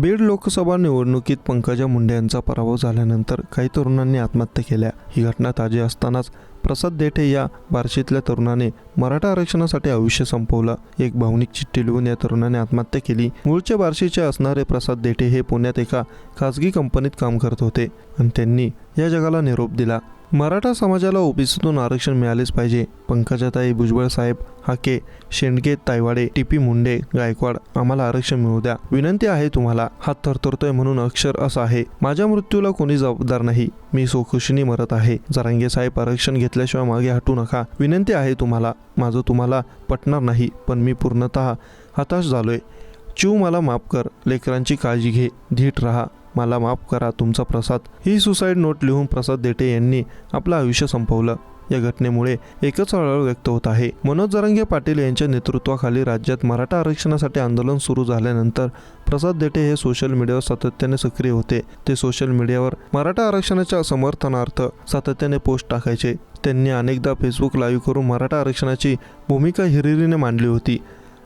बीड लोकसभा निवडणुकीत पंकजा मुंडे यांचा पराभव झाल्यानंतर काही तरुणांनी आत्महत्या केल्या. ही घटना ताजी असतानाच प्रसाद देठे या बार्शीतल्या तरुणाने मराठा आरक्षणासाठी आयुष्य संपवलं. एक भावनिक चिठ्ठी लिहून या तरुणाने आत्महत्या केली. मूळचे बार्शीचे असणारे प्रसाद देठे हे पुण्यात एका खासगी कंपनीत काम करत होते आणि त्यांनी या जगाला निरोप दिला. मराठा समाजाला ओबीसीतून आरक्षण मिळालेच पाहिजे. पंकजाताई भुजबळ साहेब हाके शेंडगे तायवाडे टीपी मुंडे गायकवाड आम्हाला आरक्षण मिळू द्या. विनंती आहे तुम्हाला हात थरथरतोय म्हणून अक्षर असं आहे. माझ्या मृत्यूला कोणी जबाबदार नाही. मी सोखुशीने मरत आहे. जरांगे साहेब आरक्षण घेतल्याशिवाय मागे हटू नका. विनंती आहे तुम्हाला. माझं तुम्हाला पटणार नाही पण मी पूर्णतः हताश झालोय. चिव मला माफ कर. लेकरांची काळजी घे. धीट राहा. मला माफ करा. तुमचा प्रसाद. ही सुसाईड नोट लिहून प्रसाद देटे यांनी आपलं आयुष्य संपवलं. या घटनेमुळे एकच हळहळ व्यक्त होत आहे. मनोज जरांगे पाटील यांच्या नेतृत्वाखाली राज्यात मराठा आरक्षणासाठी आंदोलन सुरू झाल्यानंतर प्रसाद देठे हे सोशल मीडियावर सातत्याने सक्रिय होते. ते सोशल मीडियावर मराठा आरक्षणाच्या समर्थनार्थ सातत्याने पोस्ट टाकायचे. त्यांनी अनेकदा फेसबुक लाईव्ह करून मराठा आरक्षणाची भूमिका हिरिरीने मांडली होती.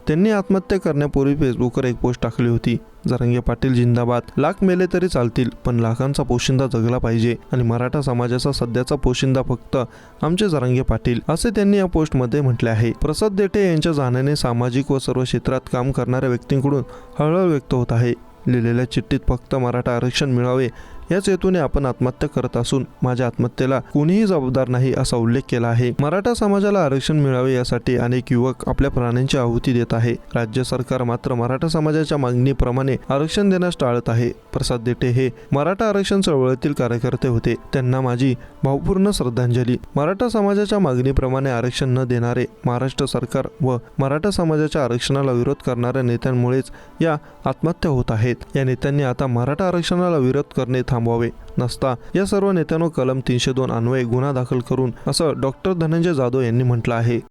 त्यांनी आत्महत्या करण्यापूर्वी फेसबुकवर एक पोस्ट टाकली होती. जरांगे पाटील जिंदाबाद. लाख मेले तरी चालतील पण लाखांचा पोशिंदा जगला पाहिजे आणि मराठा समाजाचा सध्याचा पोशिंदा फक्त आमचे जरांगे पाटील असे त्यांनी या पोस्टमध्ये म्हटले आहे. प्रसाद देठे यांच्या जाण्याने सामाजिक व सर्व क्षेत्रात काम करणाऱ्या व्यक्तींकडून हळहळ व्यक्त होत आहे. लिहिलेल्या चिठ्ठीत फक्त मराठा आरक्षण मिळावे याच हेतूने आपण आत्महत्या करत असून माझ्या आत्महत्येला कोणीही जबाबदार नाही असा उल्लेख केला आहे. मराठा समाजाला आरक्षण मिळावे यासाठी अनेक युवक आपल्या प्राण्यांची आहुती देत आहे. राज्य सरकार मात्र मराठा समाजाच्या मागणीप्रमाणे आरक्षण देण्यास टाळत आहे. प्रसाद देठे हे मराठा आरक्षण चळवळीतील कार्यकर्ते होते. त्यांना माझी भावपूर्ण श्रद्धांजली. मराठा समाजाच्या मागणीप्रमाणे आरक्षण न देणारे महाराष्ट्र सरकार व मराठा समाजाच्या आरक्षणाला विरोध करणाऱ्या नेत्यांमुळेच या आत्महत्या होत आहेत. या नेत्यांनी आता मराठा आरक्षणाला विरोध करणे थांबवावे नसता. या सर्व नेत्यांवर कलम तीनशे दोन अन्वये गुन्हा दाखल करून असं डॉक्टर धनंजय जाधव यांनी म्हटलं आहे.